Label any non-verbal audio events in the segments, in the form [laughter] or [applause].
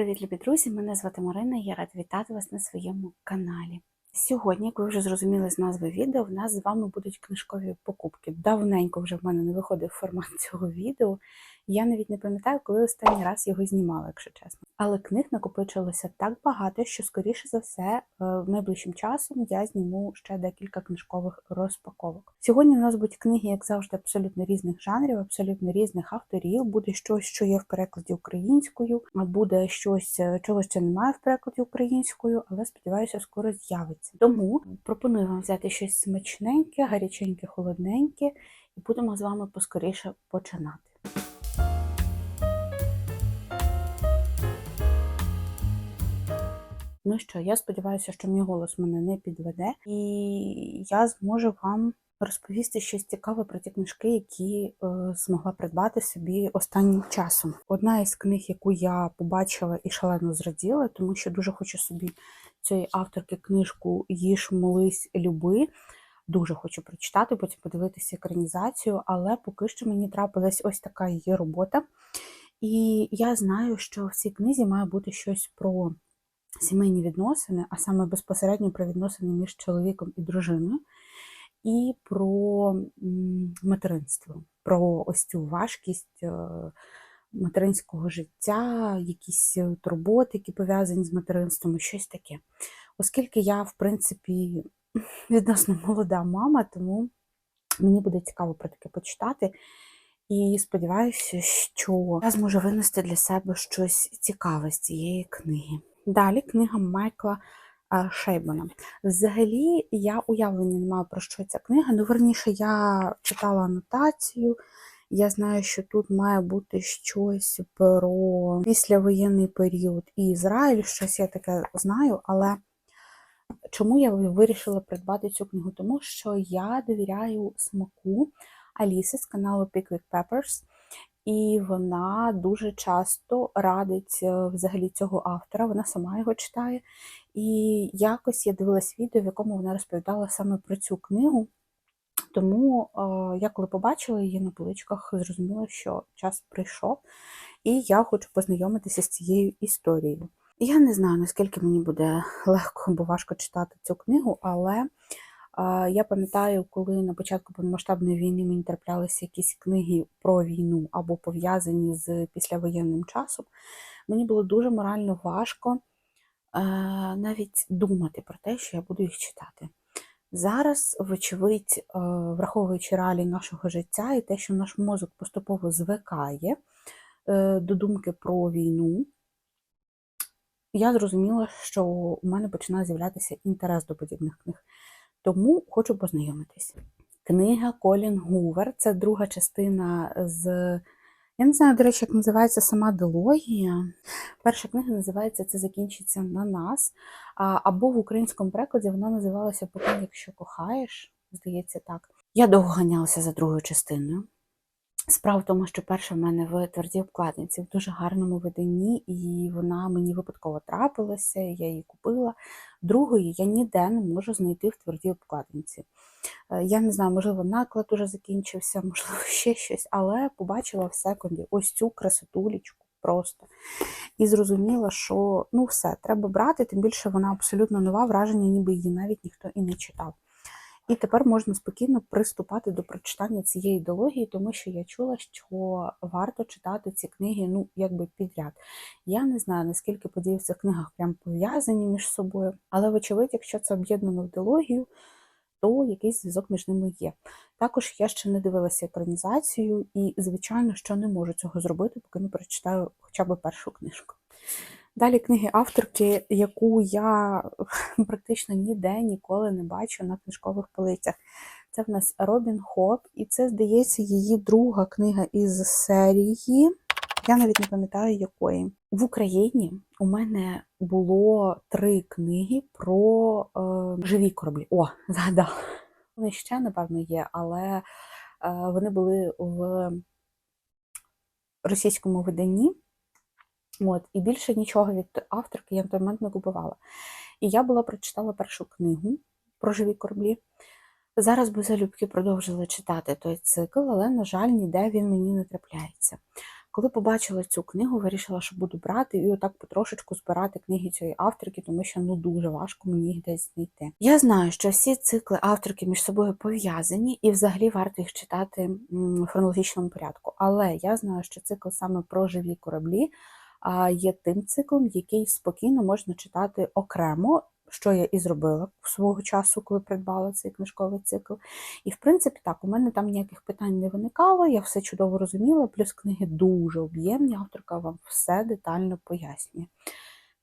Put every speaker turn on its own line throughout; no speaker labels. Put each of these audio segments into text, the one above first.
привіт, любі друзі! Мене звати Марина, я рада вітати вас на своєму каналі. Сьогодні, як ви вже зрозуміли з назви відео, в нас з вами будуть книжкові покупки. Давненько вже в мене не виходив формат [laughs] цього відео. Я навіть не пам'ятаю, коли останній раз його знімала, якщо чесно. Але книг накопичилося так багато, що, скоріше за все, е, найближчим часом я зніму ще декілька книжкових розпаковок. Сьогодні у нас будуть книги, як завжди, абсолютно різних жанрів, абсолютно різних авторів. Буде щось, що є в перекладі українською, буде щось, е, чого ще немає в перекладі українською, але сподіваюся, скоро з'явиться. Тому пропоную вам взяти щось смачненьке, гаряченьке, холодненьке, і будемо з вами поскоріше починати. Ну що, я сподіваюся, що мій голос мене не підведе, і я зможу вам розповісти щось цікаве про ті книжки, які е, змогла придбати собі останнім часом. Одна із книг, яку я побачила і шалено зраділа, тому що дуже хочу собі цієї авторки книжку Їж, молись, люби. Дуже хочу прочитати, потім подивитися екранізацію, але поки що мені трапилась ось така її робота. І я знаю, що в цій книзі має бути щось про сімейні відносини, а саме безпосередньо про відносини між чоловіком і дружиною, і про материнство, про ось цю важкість е, материнського життя, якісь турботи, які пов'язані з материнством, щось таке. Оскільки я, в принципі, [laughs] відносно молода мама, тому мені буде цікаво про таке почитати. І сподіваюся, що я зможу винести для себе щось цікаве з цієї книги. Далі книга Майкла Шейбана. Взагалі, я уявлення не маю про що ця книга. Ну, верніше, я читала анотацію. Я знаю, що тут має бути щось про післявоєнний період і Ізраїль, щось я таке знаю, але чому я вирішила придбати цю книгу? Тому що я довіряю смаку Аліси з каналу Pickwick Peppers. І вона дуже часто радить е, взагалі цього автора, вона сама його читає. І якось я дивилась відео, в якому вона розповідала саме про цю книгу. Тому е, я коли побачила її на поличках, зрозуміла, що час прийшов, і я хочу познайомитися з цією історією. Я не знаю, наскільки мені буде легко або важко читати цю книгу, але я пам'ятаю, коли на початку повномасштабної війни мені траплялися якісь книги про війну або пов'язані з післявоєнним часом, мені було дуже морально важко навіть думати про те, що я буду їх читати. Зараз, вочевидь, враховуючи реалії нашого життя і те, що наш мозок поступово звикає е, до думки про війну, я зрозуміла, що у мене починає з'являтися інтерес до подібних книг. Тому хочу познайомитись. Книга Колін Гувер це друга частина з. Я не знаю, до речі, як називається сама дилогія. Перша книга називається Це закінчиться на нас. Або в українському перекладі вона називалася Потім, якщо кохаєш. Здається, так. Я довго ганялася за другою частиною. Справа в тому, що перша в мене в твердій обкладинці в дуже гарному виданні, і вона мені випадково трапилася, я її купила. Другої я ніде не можу знайти в твердій обкладинці. Е, я не знаю, можливо, наклад уже закінчився, [laughs] можливо, ще щось, але побачила в секунді ось цю красотулечку просто. І зрозуміла, що ну все, треба брати, тим більше вона абсолютно нова, враження, ніби її навіть ніхто і не читав. І тепер можна спокійно приступати до прочитання цієї ідеології, тому що я чула, що варто читати ці книги, ну, якби підряд. Я не знаю, наскільки події в цих книгах прям пов'язані між собою, але, вочевидь, якщо це об'єднано в ідеологію, то якийсь зв'язок між ними є. Також я ще не дивилася екранізацію, і, звичайно, що не можу цього зробити, поки не прочитаю хоча б першу книжку. Далі книги авторки, яку я [laughs] практично ніде ніколи не бачу на книжкових полицях. Це в нас Робін Хоп, і це, здається, її друга книга із серії. Я навіть не пам'ятаю якої. В Україні у мене було три книги про е, живі кораблі. О, [laughs] згадала. Вони ще, напевно, є, але е, вони були в російському виданні. От, І більше нічого від авторки я в той момент не купувала. І я була прочитала першу книгу про живі кораблі. Зараз би залюбки продовжила читати той цикл, але, на жаль, ніде він мені не трапляється. Коли побачила цю книгу, вирішила, що буду брати і отак потрошечку збирати книги цієї авторки, тому що ну дуже важко мені їх десь знайти. Я знаю, що всі цикли авторки між собою пов'язані, і взагалі варто їх читати в хронологічному порядку. Але я знаю, що цикл саме про живі кораблі є тим циклом, який спокійно можна читати окремо. Що я і зробила свого часу, коли придбала цей книжковий цикл. І, в принципі, так, у мене там ніяких питань не виникало, я все чудово розуміла, плюс книги дуже об'ємні, авторка вам все детально пояснює.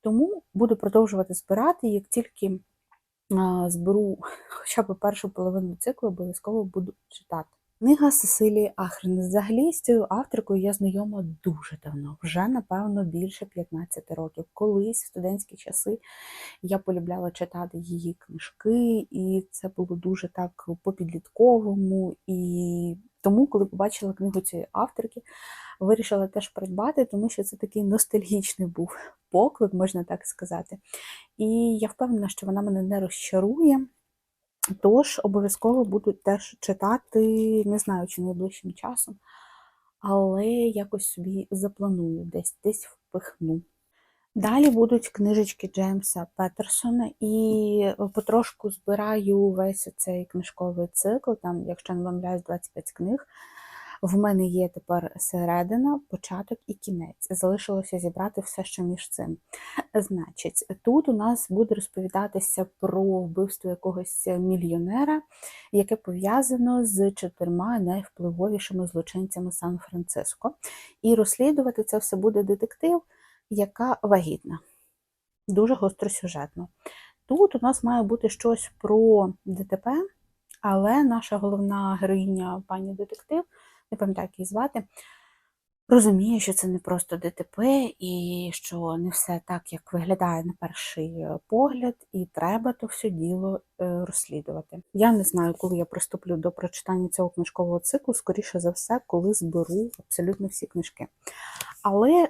Тому буду продовжувати збирати, як тільки зберу [laughs] хоча б першу половину циклу, обов'язково буду читати. Книга Сесилії Ахрен. Взагалі з цією авторкою я знайома дуже давно, вже напевно більше 15 років. Колись в студентські часи я полюбляла читати її книжки, і це було дуже так по-підлітковому. І тому, коли побачила книгу цієї авторки, вирішила теж придбати, тому що це такий ностальгічний був поклик, можна так сказати. І я впевнена, що вона мене не розчарує. Тож обов'язково буду теж читати, не знаю, чи найближчим часом, але якось собі запланую, десь десь впихну. Далі будуть книжечки Джеймса Петерсона, і потрошку збираю весь цей книжковий цикл, там, якщо не помиляюсь, 25 книг. В мене є тепер середина, початок і кінець. Залишилося зібрати все, що між цим. Значить, тут у нас буде розповідатися про вбивство якогось мільйонера, яке пов'язано з чотирма найвпливовішими злочинцями Сан-Франциско. І розслідувати це все буде детектив, яка вагітна. Дуже гостросюжетно. Тут у нас має бути щось про ДТП, але наша головна героїня, пані детектив, не пам'ятаю, як її звати, розуміє, що це не просто ДТП, і що не все так, як виглядає на перший погляд, і треба то все діло е, розслідувати. Я не знаю, коли я приступлю до прочитання цього книжкового циклу, скоріше за все, коли зберу абсолютно всі книжки. Але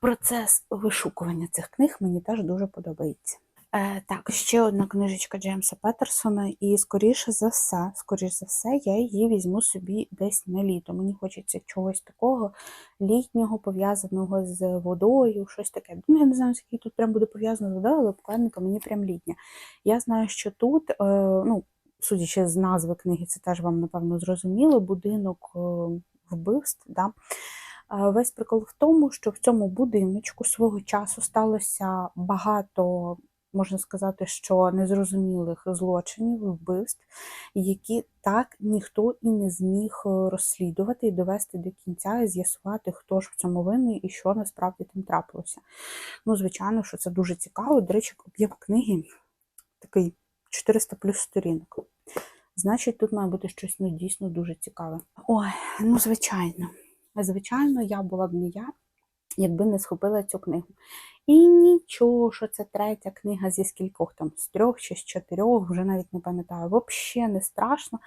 процес вишукування цих книг мені теж дуже подобається. Е, Так, ще одна книжечка Джеймса Петерсона, і скоріше за все, скоріше за все, я її візьму собі десь на літо. Мені хочеться чогось такого літнього, пов'язаного з водою, щось таке. Ну, я не знаю, скільки тут прям буде пов'язано з водою, але обкладинка мені прям літня. Я знаю, що тут, е, ну, судячи з назви книги, це теж вам, напевно, зрозуміло, будинок е, вбивств. Да? Весь прикол в тому, що в цьому будиночку свого часу сталося багато можна сказати, що незрозумілих злочинів, вбивств, які так ніхто і не зміг е, розслідувати і довести до кінця, і з'ясувати, хто ж в цьому винний і що насправді там трапилося. Ну, звичайно, що це дуже цікаво. До речі, об'єм книги такий 400 плюс сторінок. Значить, тут має бути щось ну, дійсно дуже цікаве. Ой, ну, звичайно. Звичайно, я була б не я, якби не схопила цю книгу. І нічого, що це третя книга зі скількох там, з трьох чи з чотирьох, вже навіть не пам'ятаю. Взагалі не страшно.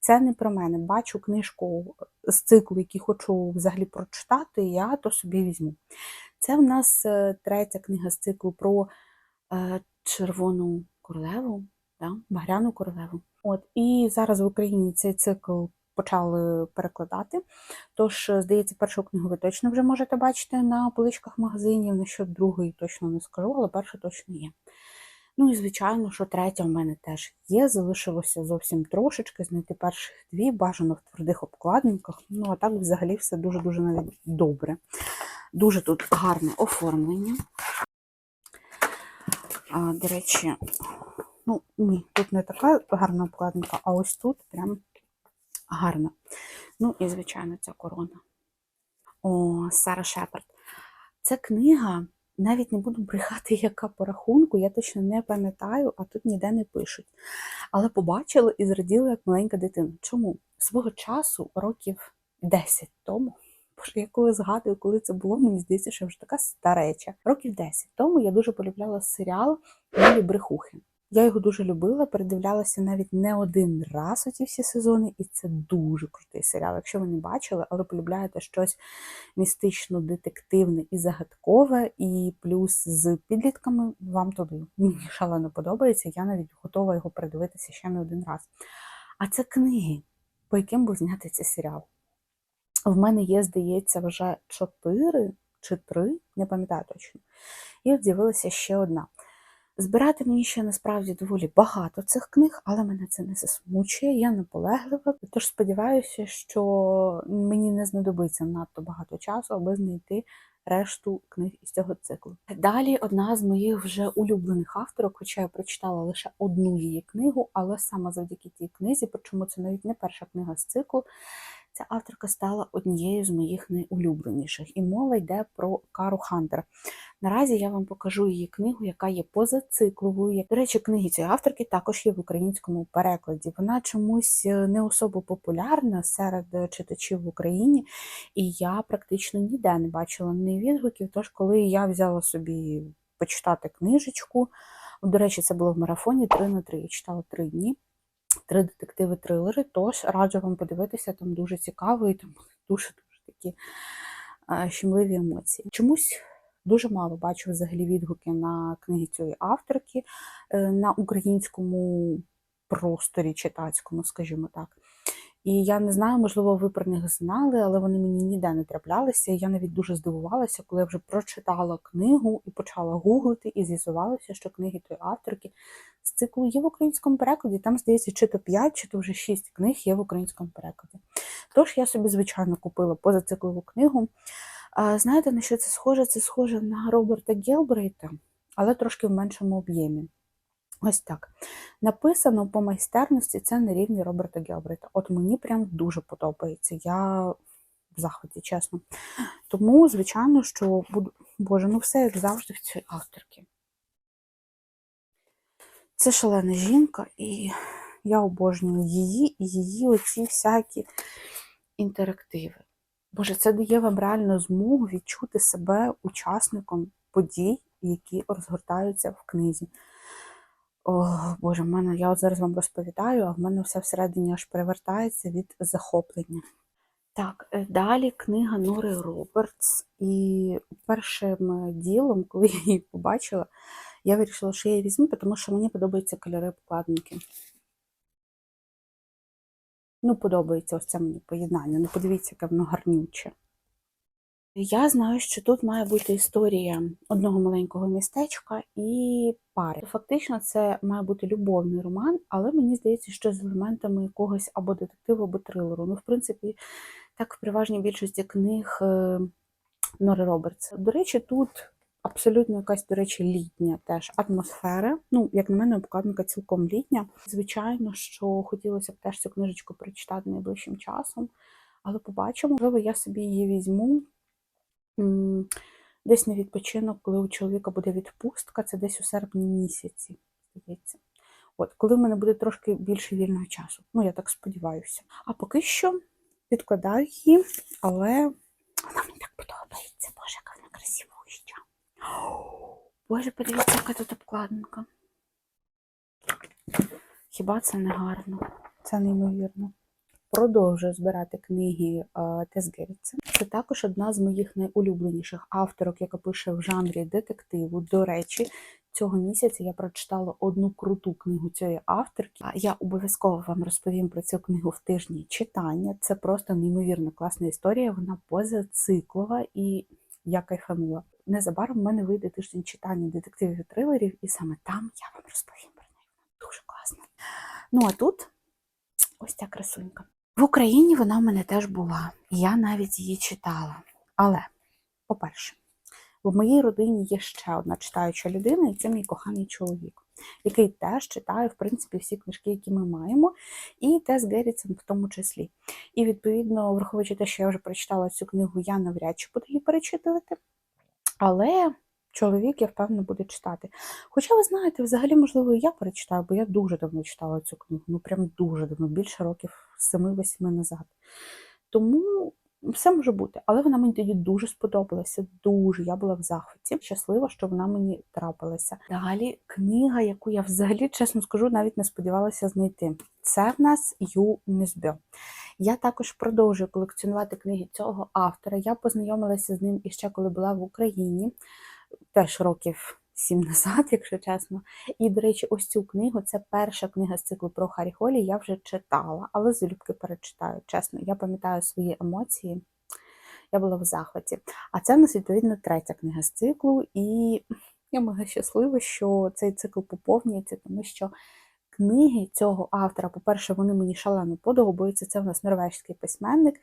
Це не про мене. Бачу книжку з циклу, який хочу взагалі прочитати, і я то собі візьму. Це в нас е, третя книга з циклу про е, червону королеву, да? багряну королеву. От, І зараз в Україні цей цикл почали перекладати. Тож, здається, першу книгу ви точно вже можете бачити на поличках магазинів. Насчет другої точно не скажу, але перша точно є. Ну і, звичайно, що третя в мене теж є. Залишилося зовсім трошечки, знайти перших дві, бажано в твердих обкладинках. Ну, а так взагалі все дуже-дуже навіть добре. Дуже тут гарне оформлення. А, До речі, ну, ні, тут не така гарна обкладинка, а ось тут прям гарна. Ну і, звичайно, ця корона. О, Сара Шепард. Ця книга, навіть не буду брехати, яка по рахунку, я точно не пам'ятаю, а тут ніде не пишуть. Але побачила і зраділа як маленька дитина. Чому? Свого часу, років 10 тому, боже, я коли згадую, коли це було, мені здається, що вже така стареча. Років 10 тому я дуже полюбляла серіал Милі брехухи. Я його дуже любила, передивлялася навіть не один раз оці всі сезони, і це дуже крутий серіал. Якщо ви не бачили, але полюбляєте щось містично детективне і загадкове, і плюс з підлітками, вам туди мені шалено подобається. Я навіть готова його передивитися ще не один раз. А це книги, по яким був знятий цей серіал. В мене є, здається, вже чотири чи три, не пам'ятаю точно. І от з'явилася ще одна. Збирати мені ще насправді доволі багато цих книг, але мене це не засмучує, я наполеглива. Тож сподіваюся, що мені не знадобиться надто багато часу, аби знайти решту книг із цього циклу. Далі одна з моїх вже улюблених авторок, хоча я прочитала лише одну її книгу, але саме завдяки тій книзі, причому це навіть не перша книга з циклу. Ця авторка стала однією з моїх найулюбленіших, і мова йде про Кару Хантер. Наразі я вам покажу її книгу, яка є позацикловою. До речі, книги цієї авторки також є в українському перекладі. Вона чомусь е, не особо популярна серед читачів в Україні, і я практично ніде не бачила неї відгуків. Тож, коли я взяла собі почитати книжечку, до речі, це було в марафоні 3 на 3. Я читала 3 дні три детективи-трилери, тож раджу вам подивитися, там дуже цікаво і там [laughs] дуже-дуже такі щемливі емоції. Чомусь дуже мало бачу взагалі відгуки на книги цієї авторки е, на українському просторі читацькому, скажімо так. І я не знаю, можливо, ви про них знали, але вони мені ніде не траплялися. І я навіть дуже здивувалася, коли я вже прочитала книгу і почала гуглити, і з'ясувалося, що книги тої авторки з циклу є в українському перекладі. Там, здається, чи то 5, чи то вже 6 книг є в українському перекладі. Тож я собі, звичайно, купила позациклову книгу. Знаєте, на що це схоже? Це схоже на Роберта Гелбрейта, але трошки в меншому об'ємі. Ось так. Написано по майстерності це на рівні Роберта Гелбрейта. От мені прям дуже подобається. Я в захваті, чесно. Тому, звичайно, що буду. Боже, ну все як завжди в цій авторці. Це шалена жінка, і я обожнюю її і її оці всякі інтерактиви. Боже, це дає вам реально змогу відчути себе учасником подій, які розгортаються в книзі. О, Боже, в мене, я от зараз вам розповідаю, а в мене все всередині аж перевертається від захоплення. Так, е, далі книга Нори Робертс. І першим ділом, [laughs] коли я її побачила, я вирішила, що я її візьму, тому що мені подобаються кольори покладинки. Ну, подобається ось це мені поєднання. Ну, подивіться, яке воно гарнюче. Я знаю, що тут має бути історія одного маленького містечка і пари. Фактично, це має бути любовний роман, але мені здається, що з елементами якогось або детективу, або трилеру. Ну, в принципі, так в переважній більшості книг е, Нори Робертс. До речі, тут абсолютно якась, до речі, літня теж атмосфера. Ну, як на мене, обкладинка цілком літня. Звичайно, що хотілося б теж цю книжечку прочитати найближчим часом, але побачимо, можливо, я собі її візьму. Десь на відпочинок, коли у чоловіка буде відпустка, це десь у серпні місяці, здається. От, коли в мене буде трошки більше вільного часу. Ну, я так сподіваюся. А поки що відкладаю її, але вона мені так подобається. Боже, яка вона красивуща. [gasps] Боже, подивіться, яка тут обкладинка. Хіба це не гарно? Це неймовірно. Продовжую збирати книги Тес Геррітсен. Це також одна з моїх найулюбленіших авторок, яка пише в жанрі детективу. До речі, цього місяця я прочитала одну круту книгу цієї авторки. Я обов'язково вам розповім про цю книгу в тижні читання. Це просто неймовірно класна історія. Вона позациклова і я кайфанула. Незабаром в мене вийде тиждень читання детективів і трилерів, і саме там я вам розповім про неї. Дуже класно. Ну а тут ось ця красунька. В Україні вона в мене теж була, я навіть її читала. Але, по-перше, в моїй родині є ще одна читаюча людина, і це мій коханий чоловік, який теж читає, в принципі, всі книжки, які ми маємо, і Тес Геррітсен в тому числі. І, відповідно, враховуючи те, що я вже прочитала цю книгу, я навряд чи буду її перечитувати. Але чоловік, я впевнено, буде читати. Хоча, ви знаєте, взагалі, можливо, і я перечитаю, бо я дуже давно читала цю книгу, ну прям дуже давно, більше років 7-8 назад. Тому все може бути. Але вона мені тоді дуже сподобалася. Дуже я була в захваті. Щаслива, що вона мені трапилася. Далі книга, яку я взагалі, чесно скажу, навіть не сподівалася знайти. Це в нас Ю Незбьо. Я також продовжую колекціонувати книги цього автора. Я познайомилася з ним іще коли була в Україні, теж років сім назад, [laughs] якщо чесно. І, до речі, ось цю книгу це перша книга з циклу про Харі Холі, я вже читала, але залюбки перечитаю. Чесно, я пам'ятаю свої емоції. Я була в захваті. А це в нас відповідно третя книга з циклу, і я мега щаслива, що цей цикл поповнюється, тому що книги цього автора, по-перше, вони мені шалено подобаються. Це в нас норвежський письменник,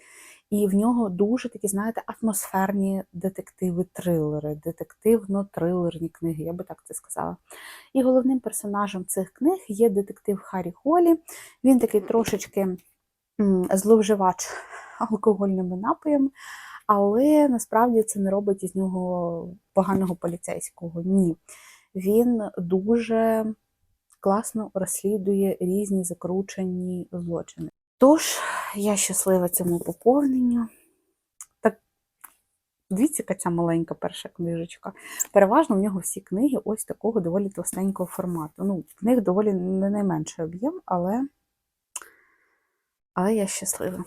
і в нього дуже такі, знаєте, атмосферні детективи, трилери, детективно-трилерні книги, я би так це сказала. І головним персонажем цих книг є детектив Харрі Холі. Він такий трошечки зловживач алкогольними напоями, але насправді це не робить із нього поганого поліцейського. Ні. Він дуже класно розслідує різні закручені злочини. Тож, я щаслива цьому поповненню. Так, дивіться, яка ця маленька перша книжечка. Переважно в нього всі книги ось такого доволі товстенького формату. Ну, в них доволі не найменший об'єм, але, але я щаслива.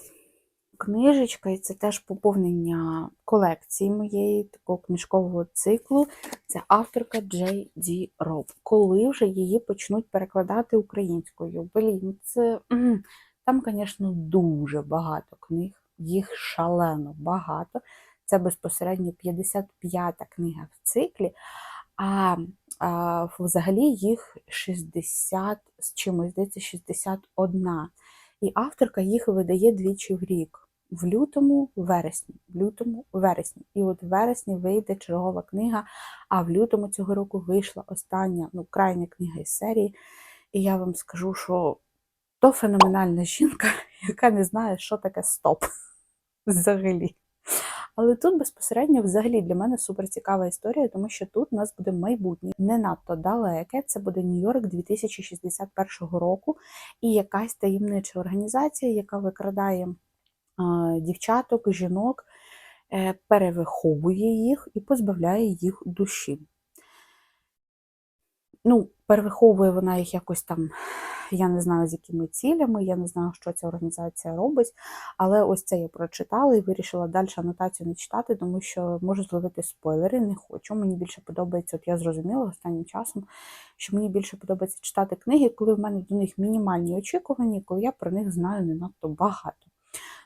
Книжечка, і це теж поповнення колекції моєї такого книжкового циклу. Це авторка Джей Ді Роб. Коли вже її почнуть перекладати українською? Блін, це там, звісно, дуже багато книг, їх шалено багато. Це безпосередньо 55-та книга в циклі, а, а взагалі їх 60 з чимось, здається, 61. І авторка їх видає двічі в рік. В лютому, вересні, в лютому, вересні. І от в вересні вийде чергова книга, а в лютому цього року вийшла остання, ну, крайня книга із серії. І я вам скажу, що то феноменальна жінка, [laughs] яка не знає, що таке стоп [laughs] взагалі. Але тут безпосередньо взагалі для мене супер цікава історія, тому що тут у нас буде майбутнє не надто далеке. Це буде Нью-Йорк 2061 року, і якась таємнича організація, яка викрадає дівчаток, жінок, е, перевиховує їх і позбавляє їх душі. Ну, перевиховує вона їх якось там, я не знаю, з якими цілями, я не знаю, що ця організація робить, але ось це я прочитала і вирішила далі анотацію не читати, тому що можу зловити спойлери, не хочу. Мені більше подобається, от я зрозуміла останнім часом, що мені більше подобається читати книги, коли в мене до них мінімальні очікування, коли я про них знаю не надто багато.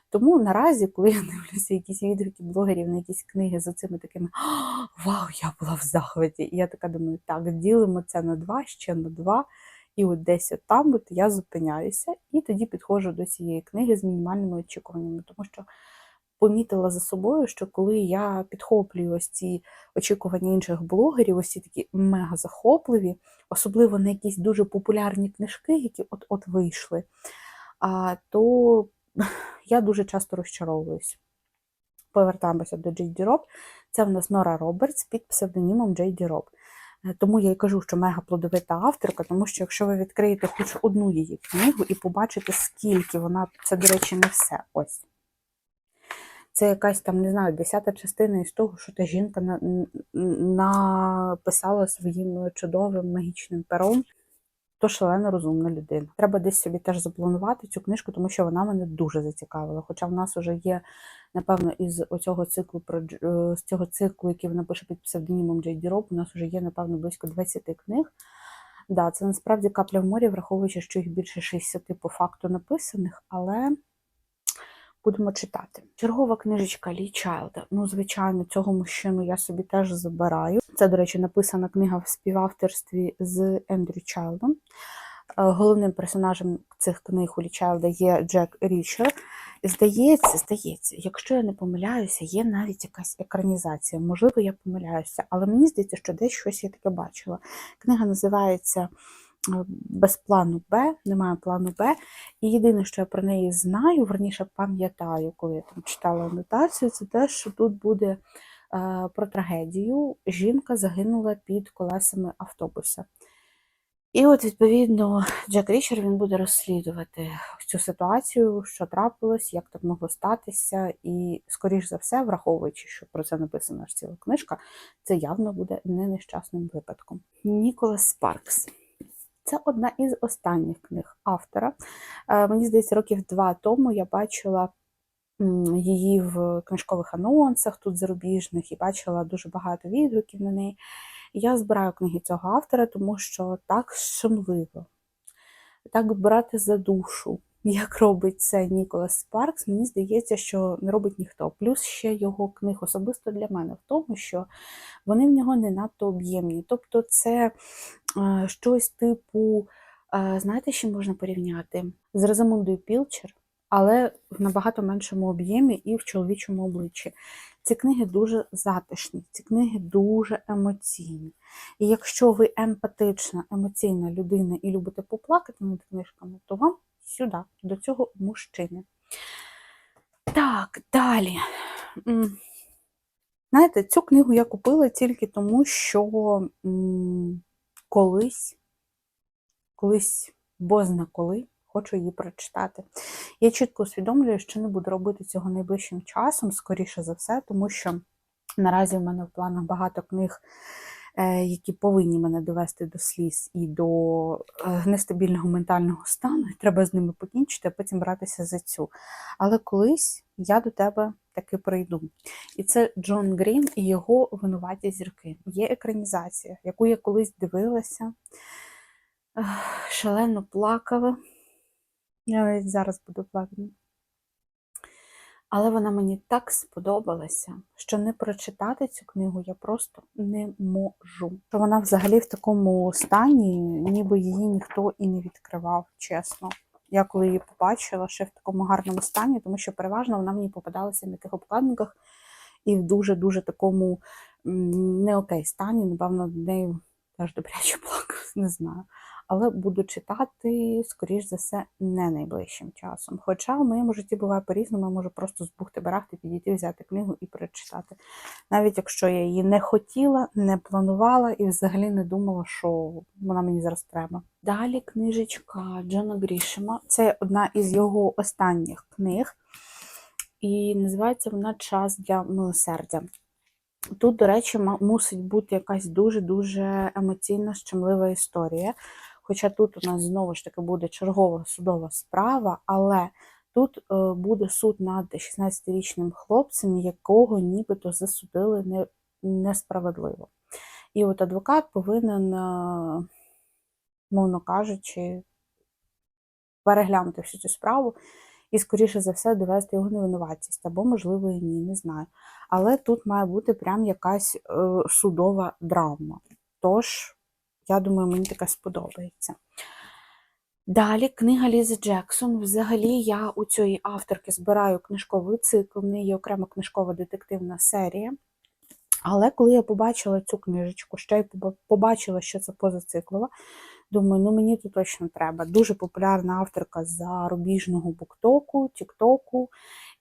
Тому наразі, коли я дивлюся якісь відгуки блогерів на якісь книги з цими такими Вау, я була в захваті! І я така думаю, так, ділимо це на два, ще на два, і от десь от там от я зупиняюся, і тоді підходжу до цієї книги з мінімальними очікуваннями, тому що помітила за собою, що коли я підхоплюю ось ці очікування інших блогерів, ось ці такі мега захопливі, особливо на якісь дуже популярні книжки, які от-от вийшли, то я дуже часто розчаровуюсь. Повертаємося до Джейді Роб. Це в нас Нора Робертс під псевдонімом Джейді Роб. Тому я й кажу, що мега плодовита авторка, тому що якщо ви відкриєте хоч одну її книгу і побачите, скільки вона, це, до речі, не все. Ось. Це якась там, не знаю, десята частина із того, що та жінка написала своїм чудовим магічним пером то шалено розумна людина. Треба десь собі теж запланувати цю книжку, тому що вона мене дуже зацікавила. Хоча в нас вже є, напевно, із оцього циклу про е, з цього циклу, який вона пише під псевдонімом Джейді Роб, у нас вже є, напевно, близько 20 книг. Да, це насправді капля в морі, враховуючи, що їх більше 60 по факту написаних, але будемо читати. Чергова книжечка Лі Чайлда. Ну, звичайно, цього мужчину я собі теж забираю. Це, до речі, написана книга в співавторстві з Ендрю Чайлдом. Е, Головним персонажем цих книг у Лі Чайлда є Джек Річер. Здається, здається, якщо я не помиляюся, є навіть якась екранізація. Можливо, я помиляюся, але мені здається, що десь щось я таке бачила. Книга називається Без плану Б, немає плану Б. І єдине, що я про неї знаю, верніше пам'ятаю, коли я там читала анотацію, це те, що тут буде е, про трагедію. Жінка загинула під колесами автобуса. І от, відповідно, Джек Річер він буде розслідувати цю ситуацію, що трапилось, як так могло статися, і, скоріш за все, враховуючи, що про це написана ж ціла книжка, це явно буде не нещасним випадком. Ніколас Спаркс. Це одна із останніх книг автора. Е, Мені здається, років два тому я бачила її в книжкових анонсах тут зарубіжних і бачила дуже багато відгуків на неї. Я збираю книги цього автора, тому що так шумливо, так брати за душу, як робить це Ніколас Спаркс, мені здається, що не робить ніхто. Плюс ще його книг особисто для мене в тому, що вони в нього не надто об'ємні. Тобто, це е, щось типу, е, знаєте, що можна порівняти? З Розамундою Пілчер, але в набагато меншому об'ємі і в чоловічому обличчі. Ці книги дуже затишні, ці книги дуже емоційні. І якщо ви емпатична, емоційна людина і любите поплакати над книжками, то вам сюди, до цього мужчини. Так, далі. Знаєте, цю книгу я купила тільки тому, що колись, колись, бозна коли, хочу її прочитати. Я чітко усвідомлюю, що не буду робити цього найближчим часом, скоріше за все, тому що наразі в мене в планах багато книг, які повинні мене довести до сліз і до е, нестабільного ментального стану. і Треба з ними покінчити, а потім братися за цю. Але колись я до тебе таки прийду. І це Джон Грін і його винуваті зірки. Є екранізація, яку я колись дивилася, шалено плакала. Я навіть зараз буду плакати. Але вона мені так сподобалася, що не прочитати цю книгу я просто не можу. Що вона взагалі в такому стані, ніби її ніхто і не відкривав, чесно. Я коли її побачила ще в такому гарному стані, тому що переважно вона мені попадалася в яких обкладинках і в дуже-дуже такому не окей стані. Напевно, нею теж добряче плакав, [laughs] не знаю. Але буду читати, скоріш за все, не найближчим часом. Хоча в моєму житті буває по-різному, я можу просто збухти барахти, підійти, взяти книгу і перечитати. Навіть якщо я її не хотіла, не планувала і взагалі не думала, що вона мені зараз треба. Далі книжечка Джона Грішема. Це одна із його останніх книг, і називається вона Час для милосердя. Тут, до речі, мусить бути якась дуже-дуже емоційна, щемлива історія. Хоча тут у нас знову ж таки буде чергова судова справа, але тут е, буде суд над 16-річним хлопцем, якого нібито засудили не, несправедливо. І от адвокат повинен, е, мовно кажучи, переглянути всю цю справу і, скоріше за все, довести його невинуватість, або, можливо, і ні, не знаю. Але тут має бути прям якась е, судова драма. Тож, я думаю, мені таке сподобається. Далі книга Лізи Джексон. Взагалі, я у цієї авторки збираю книжковий цикл, в неї є окрема книжкова детективна серія. Але коли я побачила цю книжечку, ще й побачила, що це позациклова, думаю, ну мені тут точно треба. Дуже популярна авторка зарубіжного буктоку, тіктоку.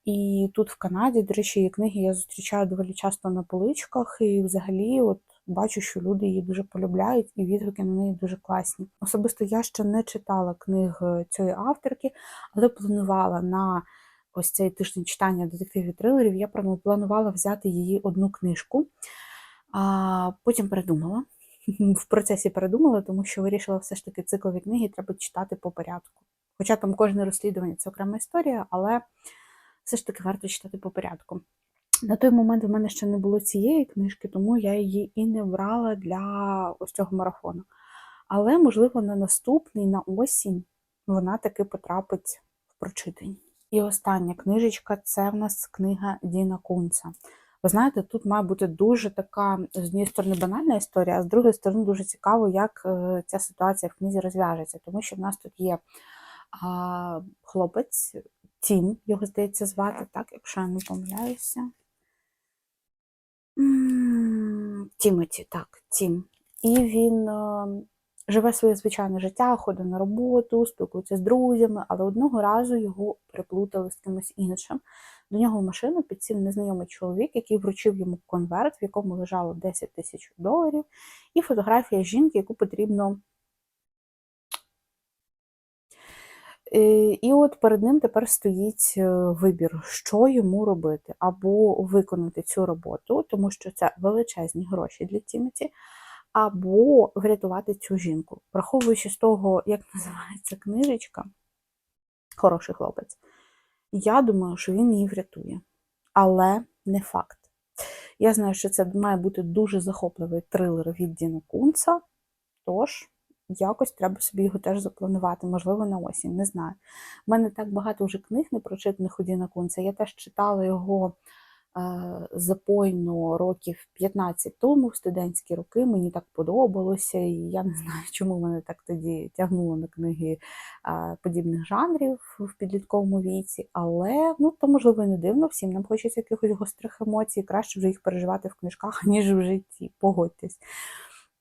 І тут в Канаді, до речі, її книги я зустрічаю доволі часто на поличках, і взагалі от бачу, що люди її дуже полюбляють, і відгуки на неї дуже класні. Особисто я ще не читала книг е, цієї авторки, але планувала на ось цей тиждень читання детективів і трилерів. Я планувала взяти її одну книжку, а потім передумала. [laughs] В процесі передумала, тому що вирішила все ж таки циклові книги треба читати по порядку. Хоча там кожне розслідування це окрема історія, але все ж таки варто читати по порядку. На той момент в мене ще не було цієї книжки, тому я її і не брала для ось цього марафону. Але, можливо, на наступний, на осінь, вона таки потрапить в прочитання. І остання книжечка це в нас книга Діна Кунца. Ви знаєте, тут має бути дуже така, з однієї сторони, банальна історія, а з другої сторони, дуже цікаво, як е, ця ситуація в книзі розв'яжеться. Тому що в нас тут є а, хлопець, Тім, його здається звати, так, якщо я не помиляюся. Тімоті, так, Тім. І він е, живе своє звичайне життя, ходить на роботу, спілкується з друзями, але одного разу його переплутали з кимось іншим. До нього в машину підсів незнайомий чоловік, який вручив йому конверт, в якому лежало 10 тисяч доларів, і фотографія жінки, яку потрібно. І от перед ним тепер стоїть е, вибір, що йому робити, або виконати цю роботу, тому що це величезні гроші для Тімоті, або врятувати цю жінку. Враховуючи з того, як [laughs] називається книжечка, хороший хлопець, я думаю, що він її врятує. Але не факт. Я знаю, що це має бути дуже захопливий трилер від Діна Кунца, тож якось треба собі його теж запланувати, можливо, на осінь, не знаю. У мене так багато вже книг не прочитаних у Діна Кунца. Я теж читала його е, запойно років 15 тому, в студентські роки. Мені так подобалося, і я не знаю, чому мене так тоді тягнуло на книги е, подібних жанрів в підлітковому віці. Але ну то можливо не дивно, всім нам хочеться якихось гострих емоцій, краще вже їх переживати в книжках, [laughs] ніж в житті. Погодьтесь.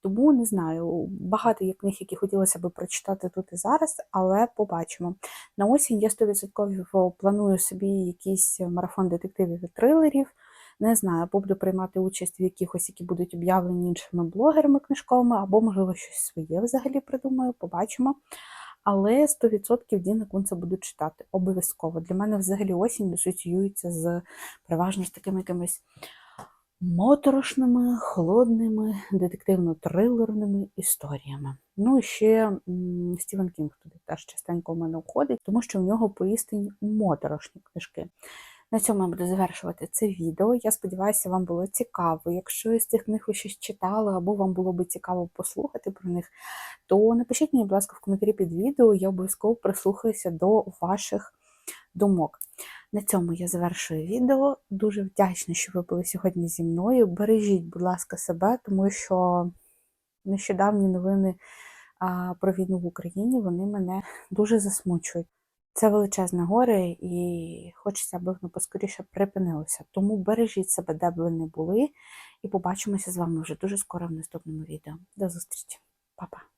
Тому не знаю, багато є книг, які хотілося б прочитати тут і зараз, але побачимо. На осінь я 100% планую собі якийсь марафон детективів і трилерів. Не знаю, буду приймати участь в якихось, які будуть об'явлені іншими блогерами книжковими, або, можливо, щось своє взагалі придумаю, побачимо. Але 100% Діна Кунца буду читати обов'язково. Для мене взагалі осінь асоціюється з переважно з такими якимись моторошними, холодними, детективно-трилерними історіями. Ну і ще Стівен Кінг туди теж частенько в мене входить, тому що в нього поістині моторошні книжки. На цьому я буду завершувати це відео. Я сподіваюся, вам було цікаво. Якщо із цих книг ви щось читали, або вам було би цікаво послухати про них, то напишіть мені, будь ласка, в коментарі під відео, я обов'язково прислухаюся до ваших думок. На цьому я завершую відео. Дуже вдячна, що ви були сьогодні зі мною. Бережіть, будь ласка, себе, тому що нещодавні новини про війну в Україні вони мене дуже засмучують. Це величезне горе, і хочеться, аби воно поскоріше припинилося. Тому бережіть себе, де б ви не були, і побачимося з вами вже дуже скоро в наступному відео. До зустрічі, Па-па!